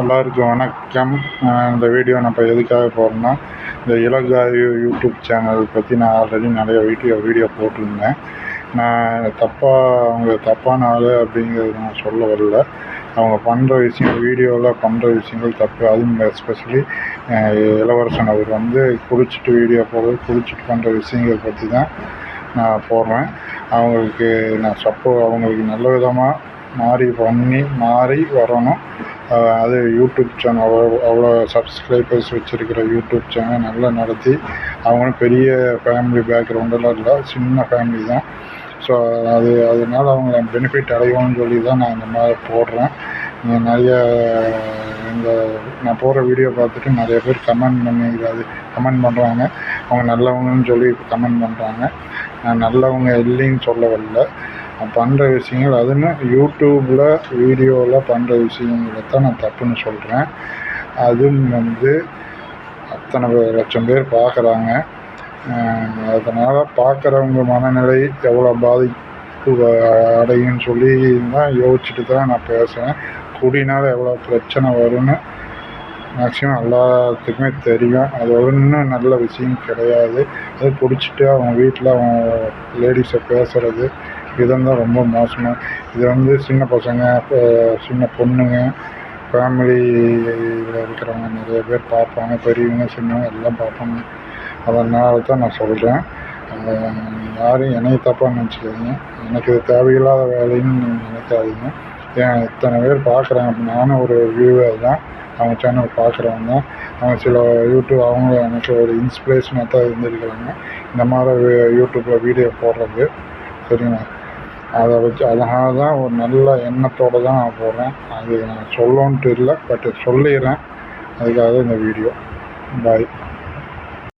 எல்லாருக்கும் வணக்கம். இந்த வீடியோ நான் இப்போ எதுக்காக போகிறேன்னா இந்த இலகாயு யூடியூப் சேனல் பற்றி நான் ஆல்ரெடி நிறைய வீடியோ வீடியோ போட்டிருந்தேன். நான் தப்பாக அவங்க தப்பான ஆள் அப்படிங்கிறது நான் சொல்ல வரல. அவங்க பண்ணுற விஷயம் வீடியோவில் பண்ணுற விஷயங்கள் தப்பு. அதுவும் எஸ்பெஷலி இளவரசன் அவர் வந்து குளிச்சுட்டு வீடியோ போடுறது குளிச்சுட்டு பண்ணுற விஷயங்கள் பற்றி தான் நான் போடுறேன். அவங்களுக்கு நான் சப்போ அவங்களுக்கு நல்ல விதமாக மாறி பண்ணி மாறி வரணும். அது யூடியூப் சேனல் அவ்வளோ அவ்வளோ சப்ஸ்கிரைபர்ஸ் வச்சுருக்கிற யூடியூப் சேனல் நல்லா நடத்தி அவங்களும் பெரிய ஃபேமிலி பேக்ரவுண்டெல்லாம் இல்லை சின்ன ஃபேமிலி தான். ஸோ அது அதனால அவங்க பெனிஃபிட் அடையணும்னு சொல்லி தான் நான் இந்த மாதிரி போடுறேன். நிறைய இந்த நான் போடுற வீடியோ பார்த்துட்டு நிறைய பேர் கமெண்ட் பண்ணிக்கிறது கமெண்ட் பண்ணுறாங்க அவங்க நல்லவங்கன்னு சொல்லி கமெண்ட் பண்ணுறாங்க நான் நல்லவங்க இல்லைன்னு சொல்ல வரல நான் பண்ணுற விஷயங்கள் அதுன்னு யூடியூப்பில் வீடியோவில் பண்ணுற விஷயங்களை தான் நான் தப்புன்னு சொல்கிறேன் அதுவும் வந்து அத்தனை லட்சம் பேர் பார்க்குறாங்க அதனால் பார்க்குறவங்க மனநிலை எவ்வளோ பாதிப்பு அடையும்னு சொல்லி தான் யோசிச்சுட்டு தான் நான் பேசுகிறேன் குடினால் எவ்வளோ பிரச்சனை வரும்னு மேக்ஸிமம் எல்லாத்துக்குமே தெரியும். அது ஒன்றும் நல்ல விஷயம் கிடையாது. அது பிடிச்சிட்டு அவங்க வீட்டில் அவங்க லேடிஸை பேசுகிறது விதம் தான் ரொம்ப மோசமாக இது வந்து சின்ன பசங்க சின்ன பொண்ணுங்க ஃபேமிலியில் இருக்கிறவங்க நிறைய பேர் பார்ப்பாங்க. பெரியவங்க சின்னவங்க எல்லாம் பார்ப்பாங்க. அதனால தான் நான் சொல்கிறேன் யாரும் என்னைய தப்பாக நினச்சிக்காதீங்க எனக்கு இது தேவையில்லாத வேலைன்னு நினைக்காதீங்க. ஏன் இத்தனை பேர் பார்க்குறாங்க. நானும் ஒரு வியூவர் தான். அவங்க சேனல் பார்க்குறவங்க அவங்க சில யூடியூப் அவங்க எனக்கு ஒரு இன்ஸ்பிரேஷனாக தான் இருந்திருக்கிறாங்க. இந்த மாதிரி யூடியூப்பில் வீடியோ போடுறது சரிங்களா? அதை வச்சு அதனால தான் ஒரு நல்ல எண்ணத்தோடு தான் நான் போடுறேன். அது நான் சொல்லணுன்ட்டு இல்லை பட் சொல்லிடுறேன். அதுக்காக இந்த வீடியோ பாய்